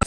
9456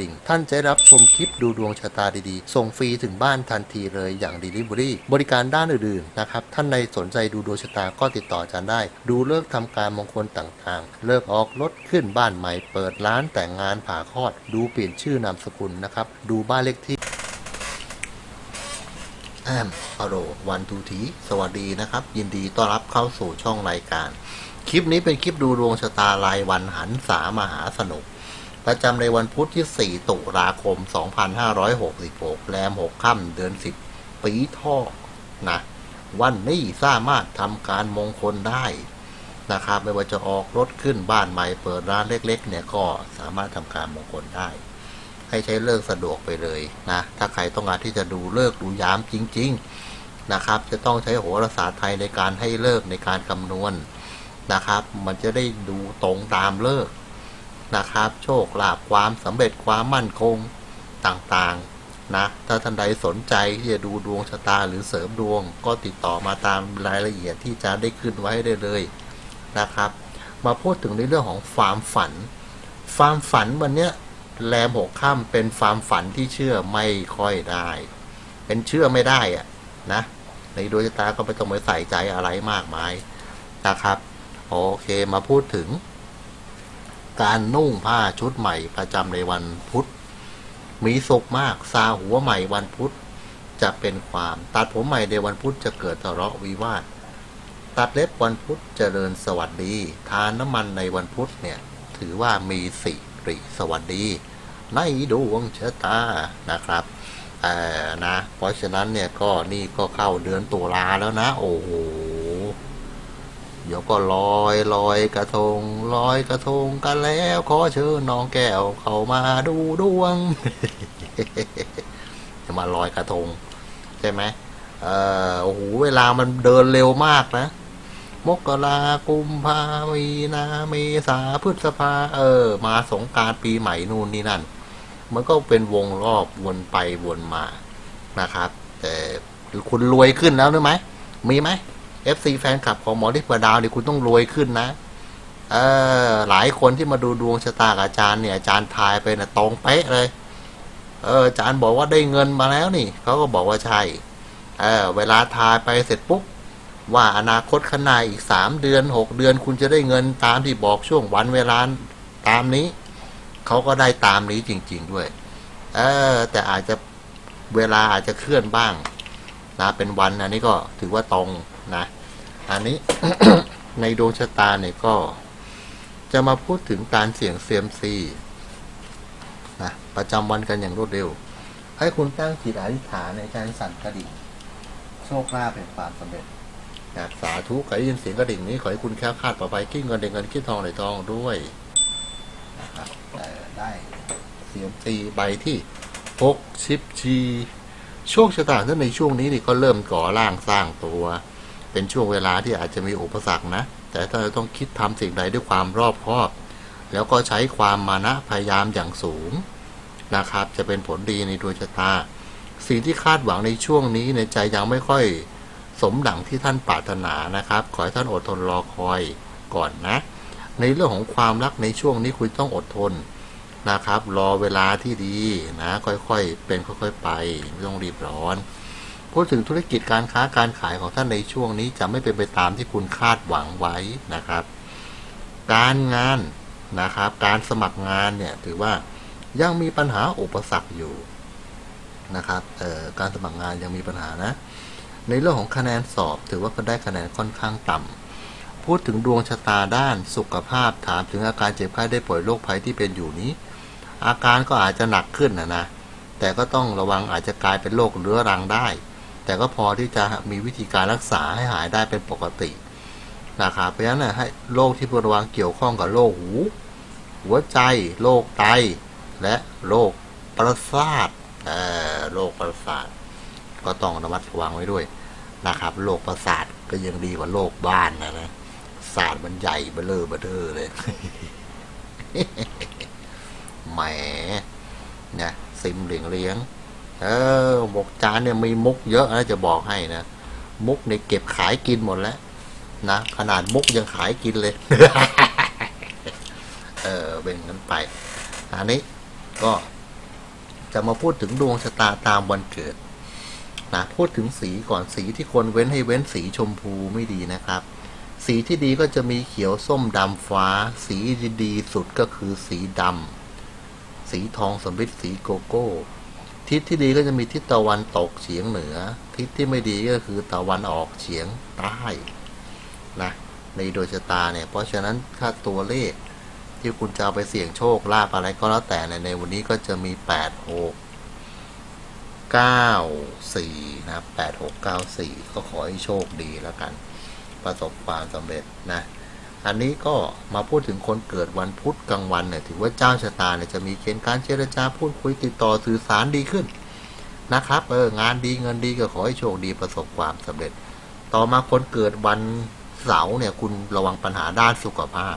ดิ่ง ท่านจะรับชมคลิปดูดวงชะตาดีๆ ส่งฟรีถึงบ้านทันทีเลยอย่าง Delivery บริการด้านอื่นๆนะครับ ท่านใดสนใจดูดวงชะตาก็ติดต่ออาจารย์ได้ ดูเลิกษ์ทำการมงคลต่างๆ เลิกออกรถขึ้นบ้านใหม่ เปิดร้านแต่งงานผ่าคลอด ดูเปลี่ยนชื่อนามสกุลนะครับ ดูบ้านเลขที่แอมอโรวันทูทีสวัสดีนะครับ ยินดีต้อนรับเข้าสู่ช่องรายการ คลิปนี้เป็นคลิปดูดวงชะตารายวันหันษามาหาสนุก ประจำในวันพุธที่ 4 ตุลาคม 2566 แรม 6 ค่ำเดือน 10 ปีท่อนะ วันนี้สามารถทำการมงคลได้นะครับ ไม่ว่าจะออกรถขึ้นบ้านใหม่เปิดร้านเล็ก ๆ เนี่ยก็สามารถทำการมงคลได้ ให้ใช้เลิกสะดวกไปเลยนะ ถ้าใครต้องการที่จะดูเลิกดูยามจริง ๆ นะครับ จะต้องใช้โหราศาสตร์ไทยในการให้เลิกในการคำนวณนะครับ มันจะได้ดูตรงตามเลิก นะครับ โชคลาภความสำเร็จความมั่นคงต่างๆ นะ ถ้าท่านใดสนใจที่จะดูดวงชะตาหรือเสริมดวง ก็ติดต่อมาตามรายละเอียดที่จะได้ขึ้นไว้ได้เลยนะครับ มาพูดถึงในเรื่องของความฝัน ความฝันวันเนี้ยแรมหกค่ำเป็นความฝันที่เชื่อไม่ค่อยได้ เป็นเชื่อไม่ได้อะนะ ในดวงชะตาก็ไม่ต้องไปใส่ใจอะไรมากมายนะครับ โอเคมาพูดถึง การนุ่งผ้าชุดใหม่ประจำในวันพุธ มีสุขมากซาหัวใหม่วันพุธจะเป็นความตัดผมใหม่ในวันพุธจะเกิดทะเลาะวิวาท ตัดเล็บวันพุธเจริญสวัสดี ทานน้ำมันในวันพุธเนี่ย ถือว่ามีสิริสวัสดี ในดวงชะตานะครับเออนะ เพราะฉะนั้นเนี่ยก็นี่ก็เข้าเดือนตุลาแล้วนะ โอ้โห ดี๋ยวก็ลอยลอยกระทงลอยกระทงกันแล้ว ขอเชิญน้องแก้วเข้ามาดูดวงจะมาลอยกระทง ใช่ไหมเออโอ้โหเวลามันเดินเร็วมากนะ มกรากุมภามีนาเมษาพฤษภา เออ มาสงการปีใหม่นู่นนี่นั่น มันก็เป็นวงรอบวนไปวนมานะครับ แต่คุณรวยขึ้นแล้วหรือไหมมีไหม FC แฟนคลับของหมอที่ประดาวเนี่ยคุณต้องรวยขึ้นนะ เออ หลายคนที่มาดูดวงชะตากับอาจารย์เนี่ยอาจารย์ทายไปนะตรงเป๊ะเลย เอออาจารย์บอกว่าได้เงินมาแล้วนี่เขาก็บอกว่าใช่ เออ เวลาทายไปเสร็จปุ๊บว่าอนาคตข้างหน้าอีกสามเดือนหกเดือนคุณจะได้เงินตามที่บอกช่วงวันเวลาตามนี้เขาก็ได้ตามนี้จริง ๆด้วย เออ แต่อาจจะเวลาอาจจะเคลื่อนบ้างนะเป็นวันอันนี้ก็ถือว่าตรง นะ อันนี้ ในดวงชะตาเนี่ยก็ จะมาพูดถึงการเสี่ยงเซียมซีนะประจำวันกันอย่างรวดเร็ว ให้คุณตั้งจิตอธิษฐานในการสั่นกระดิ่งโชคลาภเป็นความสำเร็จนะสาธุใครได้ยินเสียงกระดิ่งนี้ขอให้คุณแค้วคาดปลอดภัยขี้เงินเดเงินขี้ทองไหลทองด้วยนะครับได้เสียมซีใบที่หกชิปชีโชคชะตาท่านในช่วงนี้นี่ก็เริ่มก่อร่างสร้างตัว เป็นช่วงเวลาที่อาจจะมีอุปสรรคนะ แต่ถ้าเราต้องคิดทำสิ่งใดด้วยความรอบคอบ แล้วก็ใช้ความมานะพยายามอย่างสูงนะครับ จะเป็นผลดีในดวงชะตา สิ่งที่คาดหวังในช่วงนี้ในใจยังไม่ค่อยสมดังที่ท่านปรารถนานะครับ ขอให้ท่านอดทนรอคอยก่อนนะ ในเรื่องของความรักในช่วงนี้คุณต้องอดทนนะครับ รอเวลาที่ดีนะ ค่อยๆ เป็นค่อยๆ ไปไม่ต้องรีบร้อน พูดถึงธุรกิจการค้าการขายของท่านในช่วงนี้จะไม่เป็นไปตามที่คุณคาดหวังไว้นะครับ การงานนะครับ การสมัครงานเนี่ยถือว่ายังมีปัญหาอุปสรรคอยู่นะครับการสมัครงานยังมีปัญหานะ ในเรื่องของคะแนนสอบถือว่าก็ได้คะแนนค่อนข้างต่ำพูดถึงดวงชะตาด้านสุขภาพถามถึงอาการเจ็บไข้ได้ป่วยโรคภัยที่เป็นอยู่นี้ อาการก็อาจจะหนักขึ้นนะนะแต่ก็ต้องระวังอาจจะกลายเป็นโรคเรื้อรังได้ แต่ก็พอที่จะมีวิธีการรักษาให้หายได้เป็นปกตินะครับเพราะฉะนั้นให้โรคที่ควรระวังเกี่ยวข้องกับโรคหู หัวใจโรคไต และโรคประสาทโรคประสาท ก็ต้องระมัดระวังไว้ด้วยนะครับโรคประสาทก็ยังดีกว่าโรคบ้านนะนะศาสตร์มันใหญ่เบลอเบลอเลยแหมนี่ยซิมเหลียงเลี้ยง เออบอกจานเนี่ยมีมุกเยอะนะจะบอกให้นะ มุกเนี่ยเก็บขายกินหมดแล้วนะขนาดมุกยังขายกินเลย เออเป็นงั้นไป อันนี้ก็จะมาพูดถึงดวงชะตาตามวันเกิดนะพูดถึงสีก่อนสีที่ควรเว้นให้เว้นสีชมพูไม่ดีนะครับ สีที่ดีก็จะมีเขียวส้มดำฟ้า สีดีสุดก็คือสีดำสีทองสำริดสีโกโก้ ทิศที่ดีก็จะมีทิศตะวันตกเฉียงเหนือ ทิศที่ไม่ดีก็คือตะวันออกเฉียงใต้นะในดวงชะตาเนี่ย เพราะฉะนั้นถ้าตัวเลขที่คุณจะเอาไปเสี่ยงโชคลาภอะไรก็แล้วแต่ในในวันนี้ก็จะมีแปดหกเก้าสี่นะครับแปดหกเก้าสี่ก็ขอให้โชคดีแล้วกัน ประสบความสำเร็จนะ อันนี้ก็มาพูดถึงคนเกิดวันพุธกลางวันเนี่ยถือว่าเจ้าชะตาเนี่ยจะมีเกณฑ์การเจรจาพูดคุยติดต่อสื่อสารดีขึ้นนะครับเอองานดีเงินดีก็ขอให้โชคดีประสบความสำเร็จ ต่อมาคนเกิดวันเสาร์เนี่ยคุณระวังปัญหาด้านสุขภาพ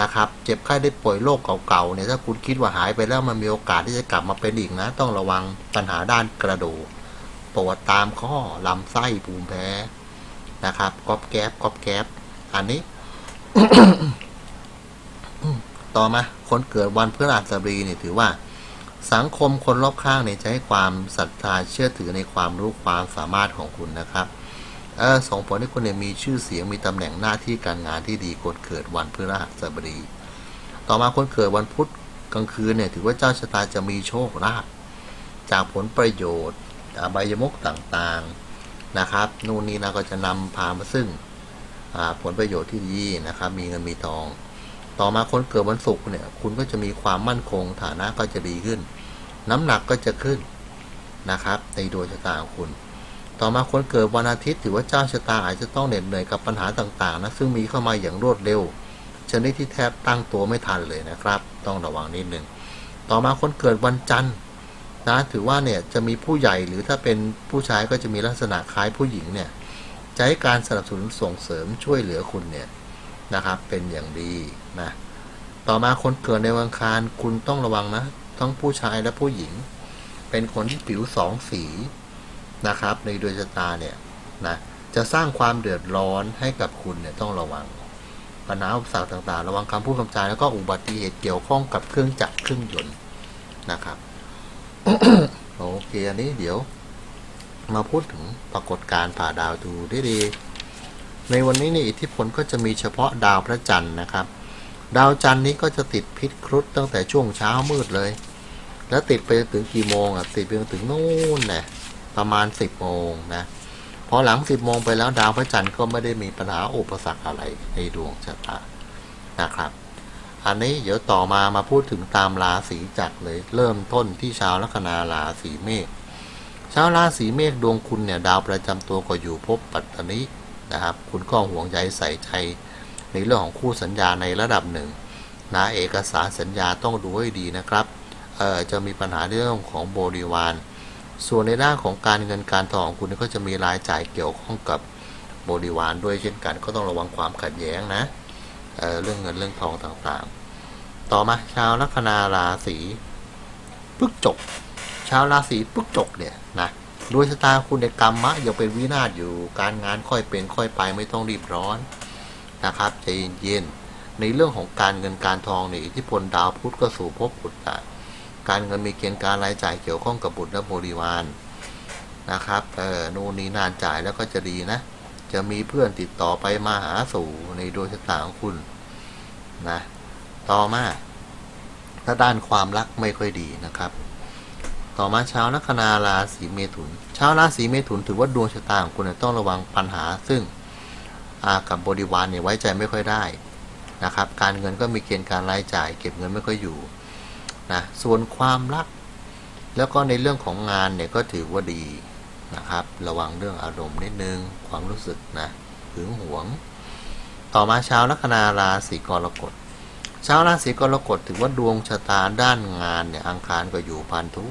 นะครับเจ็บไข้ได้ป่วยโรคเก่าๆเนี่ยถ้าคุณคิดว่าหายไปแล้วมันมีโอกาสที่จะกลับมาเป็นอีกนะ ต้องระวังปัญหาด้านกระดูกปวดตามข้อลำไส้ภูมิแพ้นะครับก๊อบแก๊บก๊อบแก๊บอันนี้ ต่อมาคนเกิดวันพฤหัสบดีเนี่ยถือว่า สังคมคนรอบข้างเนี่ยจะให้ความศรัทธาเชื่อถือในความรู้ความสามารถของคุณนะครับเออส่งผลให้คุณเนี่ยมีชื่อเสียงมีตำแหน่งหน้าที่การงานที่ดีคนเกิดวันพฤหัสบดี ต่อมาคนเกิดวันพุธกลางคืนเนี่ยถือว่าเจ้าชะตาจะมีโชคลาภจากผลประโยชน์อบายมุกต่างๆนะครับ นู่นนี่นะก็จะนำพามาซึ่ง ผลประโยชน์ที่ดีนะครับ มีเงินมีทอง ต่อมาคนเกิดวันศุกร์เนี่ย คุณก็จะมีความมั่นคง ฐานะก็จะดีขึ้น น้ำหนักก็จะขึ้นนะครับ ในดวงชะตาของคุณ ต่อมาคนเกิดวันอาทิตย์ถือว่าเจ้าชะตาอาจจะต้องเหน็ดเหนื่อยกับปัญหาต่างๆนะซึ่งมีเข้ามาอย่างรวดเร็วชนิดที่แทบตั้งตัวไม่ทันเลยนะครับ ต้องระวังนิดนึงต่อมาคนเกิดวันจันทร์นะถือว่าเนี่ยจะมีผู้ใหญ่หรือถ้าเป็นผู้ชายก็จะมีลักษณะคล้ายผู้หญิงเนี่ย จะให้การสนับสนุนส่งเสริมช่วยเหลือคุณเนี่ยนะครับเป็นอย่างดีนะต่อมาคนเกิดในวันอังคารคุณต้องระวังนะทั้งผู้ชายและผู้หญิง เป็นคนที่ผิวสองสีนะครับ ในดวงชะตาเนี่ยนะจะสร้างความเดือดร้อนให้กับคุณเนี่ยต้องระวังปัญหาอุปสรรคต่างๆ ระวังคำพูดคำจาแล้วก็อุบัติเหตุเกี่ยวข้องกับเครื่องจักรเครื่องยนต์นะครับโอเคอันนี้เดี๋ยว มาพูดถึงปรากฏการณ์ผ่าดาวดูได้ดี ในวันนี้นี่อิทธิพลก็จะมีเฉพาะดาวพระจันทร์นะครับ ดาวจันทร์นี้ก็จะติดพิษครุฑตั้งแต่ช่วงเช้ามืดเลย แล้วติดไปถึงกี่โมงอะติดไปถึงนู่นนะประมาณสิบโมงนะพอหลังสิบโมงไปแล้วดาวพระจันทร์ก็ไม่ได้มีปัญหาอุปสรรคอะไรในดวงชะตานะครับ อันนี้เดี๋ยวต่อมามาพูดถึงตามราศีจักรเลย เริ่มต้นที่ชาวลัคนาราศีเมษ ชาวราศีเมษดวงคุณเนี่ยดาวประจำตัวก็อยู่ภพปัตตานีนะครับ คุณก็ห่วงใยใส่ใจ ในเรื่องของคู่สัญญาในระดับหนึ่งนะเอกสารสัญญาต้องดูให้ดีนะครับเอ่อจะมีปัญหาเรื่องของบริวาร ส่วนในด้านของการเงินการทองคุณก็จะมีรายจ่ายเกี่ยวข้องกับบริวารด้วยเช่นกัน ก็ต้องระวังความขัดแย้งนะเเรื่องเงินเรื่องทองต่างๆ ต่อมาชาวลัคนาราศีพฤกจก ชาวราศีพฤกจกเนี่ยนะดวงชะตาคุณในกรรมะยังเป็นวินาศอยู่ การงานค่อยเป็นค่อยไปไม่ต้องรีบร้อนนะครับใจเย็นๆในเรื่องของการเงินการทองเนี่ยอิทธิพลดาวพุธก็สู่ภพบุตรนะการเงินมีเกณฑ์การรายจ่ายเกี่ยวข้องกับบุตรและบริวารนะครับเออนู่นนี่นานจ่ายแล้วก็จะดีนะ จะมีเพื่อนติดต่อไปมาหาสู่ในดวงชะตาของคุณนะต่อมาถ้าด้านความรักไม่ค่อยดีนะครับ ต่อมาชาวลัคนาราศีเมถุน ชาวราศีเมถุนถือว่าดวงชะตาของคุณต้องระวังปัญหา ซึ่งอากับบริวารเนี่ยไว้ใจไม่ค่อยได้นะครับ การเงินก็มีเกณฑ์การรายจ่าย เก็บเงินไม่ค่อยอยู่นะส่วนความรัก แล้วก็ในเรื่องของงานเนี่ยก็ถือว่าดีนะครับ ระวังเรื่องอารมณ์นิดนึงความรู้สึกนะหึงหวง ต่อมาชาวลัคนาราศีกรกฎชาวราศีกรกฎถือว่าดวงชะตาด้านงานเนี่ยอังคารก็อยู่พันธุ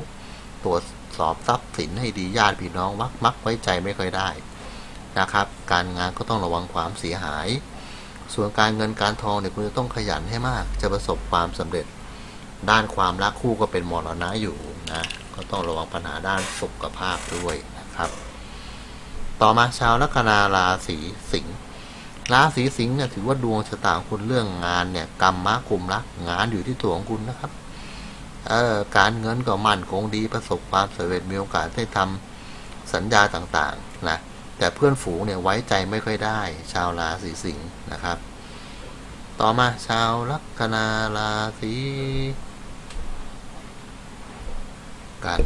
ตรวจสอบทรัพย์สินให้ดีญาติพี่น้องมักมักไว้ใจไม่ค่อยได้นะครับ การงานก็ต้องระวังความเสียหาย ส่วนการเงินการทองเนี่ยคุณจะต้องขยันให้มาก จะประสบความสำเร็จ ด้านความรักคู่ก็เป็นมรณะอยู่นะก็ต้องระวังปัญหาด้านสุขภาพด้วยนะครับ ต่อมาชาวลัคนาราศีสิงห์ราศีสิงห์เนี่ยถือว่าดวงชะตาของคุณเรื่องงานเนี่ยกรรมมะกุมรักงานอยู่ที่ตัวของคุณนะครับ เออการเงินก็มั่นคงดีประสบความสำเร็จมีโอกาสได้ทำสัญญาต่างๆนะแต่เพื่อนฝูงเนี่ยไว้ใจไม่ค่อยได้ ชาวราศีสิงห์นะครับ ต่อมาชาวลัคนาราศีกัน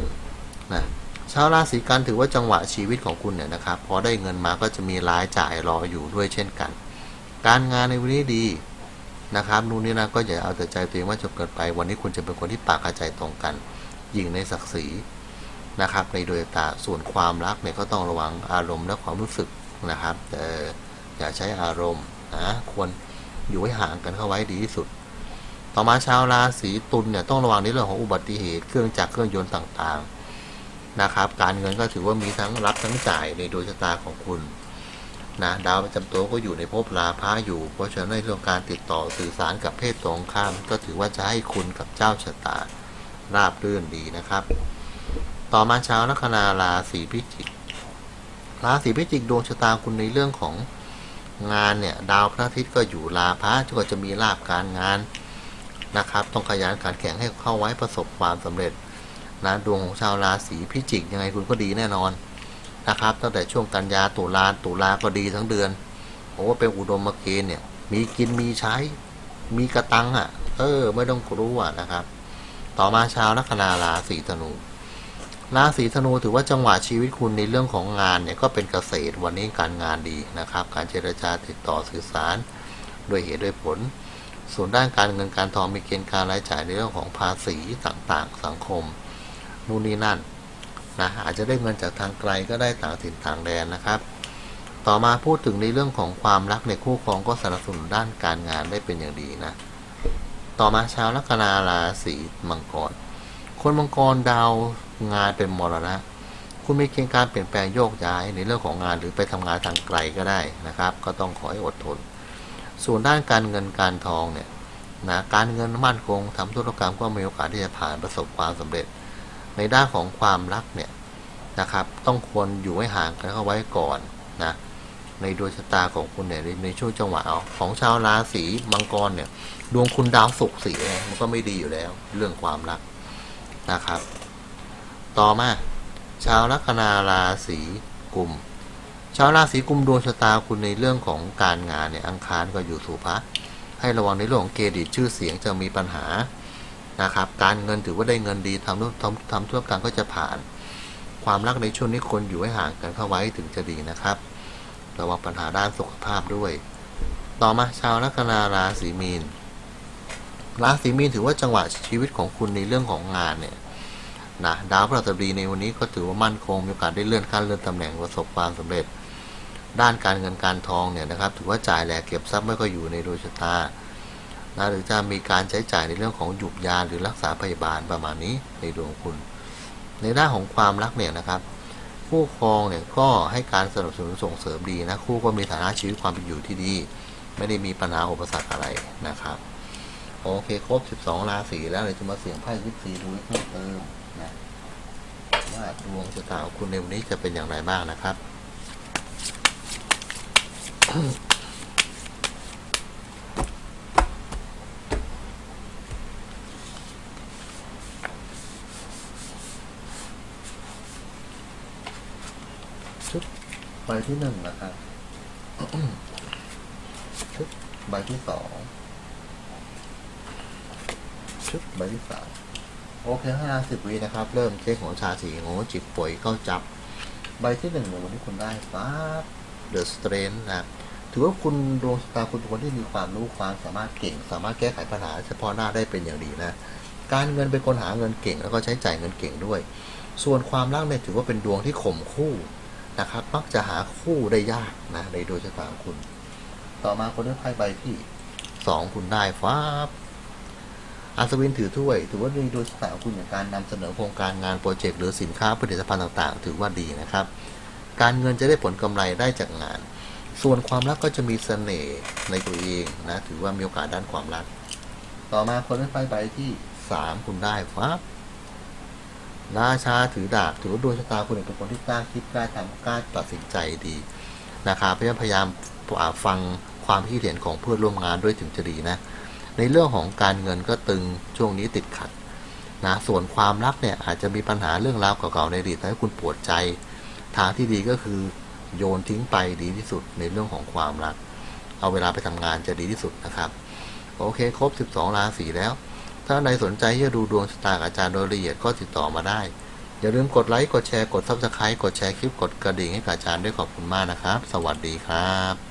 นะชาวราศีกันถือว่าจังหวะชีวิตของคุณเนี่ยนะครับพอได้เงินมาก็จะมีรายจ่ายรออยู่ด้วยเช่นกัน การงานในวันนี้ดี นะครับนู่นนี่นะก็อย่าเอาแต่ใจตัวเองว่าจบเกินไป วันนี้คุณจะเป็นคนที่ปากกระใจตรงกัน ยิงในศักดิ์ศรีนะครับ ในโดยตาส่วนความรักเนี่ยก็ต้องระวังอารมณ์และความรู้สึกนะครับแต่อย่าใช้อารมณ์นะควรอยู่ให้ห่างกันเข้าไว้ดีที่สุด ต่อมาชาวราศีตุลเนี่ยต้องระวังในเรื่องของอุบัติเหตุเครื่องจักรเครื่องยนต์ต่างๆนะครับ การเงินก็ถือว่ามีทั้งรับทั้งจ่ายในดวงชะตาของคุณ นะดาวประจำตัวก็อยู่ในภพราพะอยู่ เพราะฉะนั้นเรื่องการติดต่อสื่อสารกับเพศตรงข้าม ก็ถือว่าจะให้คุณกับเจ้าชะตาราบรื่นดีนะครับ ต่อมาชาวลัคนาราศีพิจิกราศีพิจิกดวงชะตาคุณในเรื่องของงานเนี่ยดาวพระอาทิตย์ก็อยู่ราพะก็จะมีลาบการงานนะครับ ต้องขยันขันแข็งให้เข้าไว้ประสบความสำเร็จนะดวงของชาวราศีพิจิกยังไงคุณก็ดีแน่นอน นะครับ ตั้งแต่ช่วงกันยาตุลาตุลาก็ดีทั้งเดือนโอ้เป็นอุดมเกณฑ์เนี่ย มีกินมีใช้ มีกระตังอะ เออ ไม่ต้องกลัวนะครับ ต่อมาชาวลัคนาราศีธนูราศีธนูถือว่าจังหวะชีวิตคุณในเรื่องของงานเนี่ยก็เป็นเกษตรวันนี้การงานดีนะครับ การเจรจาติดต่อสื่อสารด้วยเหตุด้วยผล ส่วนด้านการเงินการทองมีเกณฑ์การรายจ่ายในเรื่องของภาษีต่างๆ สังคม นู่นนี่นั่น นะอาจจะได้เงินจากทางไกลก็ได้ต่างถิ่นต่างแดนนะครับ ต่อมาพูดถึงในเรื่องของความรักในคู่ครองก็สนับสนุนด้านการงานได้เป็นอย่างดีนะ ต่อมาชาวลัคนาราศีมังกร คนมังกรดาวงานเป็นมรณะ คุณมีเกณฑ์การเปลี่ยนแปลงโยกย้ายในเรื่องของงานหรือไปทำงานทางไกลก็ได้นะครับ ก็ต้องขอให้อดทน ส่วนด้านการเงินการทองเนี่ยนะการเงินมั่นคงทำธุรกรรมก็มีโอกาสที่จะผ่านประสบความสำเร็จ ในด้านของความรักเนี่ยนะครับ ต้องควรอยู่ให้ห่างกันเข้าไว้ก่อนนะในดวงชะตาของคุณเนี่ยในช่วงจังหวะของชาวราศีมังกรเนี่ย ดวงคุณดาวศุกร์เสียมันก็ไม่ดีอยู่แล้ว เรื่องความรักนะครับ ต่อมา ชาวลัคนาราศีกุมชาวราศีกุมดวงชะตาคุณในเรื่องของการงานเนี่ยอังคารก็อยู่สุภะให้ระวังในเรื่องของเครดิตชื่อเสียงจะมีปัญหา นะครับ การเงินถือว่าได้เงินดีทำธุกทำทำธุกรรมก็จะผ่าน ความรักในช่วงนี้คนอยู่ให้ห่างกันเข้าไว้ถึงจะดีนะครับ ระวังปัญหาด้านสุขภาพด้วย ต่อมาชาวลัคนาราศีมีน ราศีมีนถือว่าจังหวะชีวิตของคุณในเรื่องของงานเนี่ยนะดาวพฤหัสบดีในวันนี้ก็ถือว่ามั่นคงมีโอกาสได้เลื่อนขั้นเลื่อนตำแหน่งประสบความสำเร็จ ด้านการเงินการทองเนี่ยนะครับ ถือว่าจ่ายแหลกเก็บทรัพย์ไม่ค่อยอยู่ในดวงชะตา นะหรือจะมีการใช้จ่ายในเรื่องของหยุกยาหรือรักษาพยาบาลประมาณนี้ในดวงคุณ ในด้านของความรักเนี่ยนะครับคู่ครองเนี่ยก็ให้การสนับสนุนส่งเสริมดีนะคู่ก็มีฐานะชีวิตความเป็นอยู่ที่ดี ไม่ได้มีปัญหาอุปสรรคอะไรนะครับโอเคครบ 12 ราศีแล้วเราจะมาเสี่ยงไพ่ยิปซีดูเพิ่มเติมนะว่าดวงชะตาของคุณในวันนี้จะเป็นอย่างไรบ้างนะครับ บที่หนึ่งนะครับชุดใบที่สองชุดใบที่สามโอเคห้าสิบวินะครับ เริ่มเช็คของชาสีของจิบป่วยเข้าจับ ใบที่หนึ่งในวันที่คุณได้ปั๊บเดอะสเตรนนะครับถือว่าคุณดวงชะตาคุณเป็นคนที่มีความรู้ความสามารถเก่ง สามารถแก้ไขปัญหาเฉพาะหน้าได้เป็นอย่างดีนะ การเงินเป็นคนหาเงินเก่ง แล้วก็ใช้จ่ายเงินเก่งด้วย ส่วนความรักเนี่ยถือว่าเป็นดวงที่ข่มคู่ นะครับ มักจะหาคู่ได้ยากนะในดวงชะตาของคุณ ต่อมาคนได้ไพ่ใบที่สองคุณได้ฟ้าอัศวินถือถ้วย ถือว่าในดวงชะตาของคุณอย่างการนำเสนอโครงการงานโปรเจกต์หรือสินค้าผลิตภัณฑ์ต่างๆ ถือว่าดีนะครับ การเงินจะได้ผลกำไรได้จากงาน ส่วนความรักก็จะมีเสน่ห์ในตัวเองนะ ถือว่ามีโอกาสด้านความรัก ต่อมาคนได้ไพ่ใบที่สามคุณได้ฟ้า บราช้าถือดาบถือว่าดวงชะตาคุณเป็นคนที่กล้าคิดกล้าทำกล้าตัดสินใจดีนะครับพยายามฟังความคิดเห็นของเพื่อนร่วมงานด้วยถึงจะดีนะ ในเรื่องของการเงินก็ตึงช่วงนี้ติดขัดนะส่วนความรักเนี่ยอาจจะมีปัญหาเรื่องราวเก่าๆในอดีตทำให้คุณปวดใจ ทางที่ดีก็คือโยนทิ้งไปดีที่สุดในเรื่องของความรัก เอาเวลาไปทำงานจะดีที่สุดนะครับ โอเค ครบ 12 ราศีแล้ว ถ้าใครสนใจจะดูดวงชะตากับอาจารย์โดยละเอียดก็ติดต่อมาได้ อย่าลืมกดไลค์ กดแชร์ กดซับสไครต์กดแชร์คลิป กดกระดิ่งให้กับอาจารย์ด้วยขอบคุณมากนะครับ สวัสดีครับ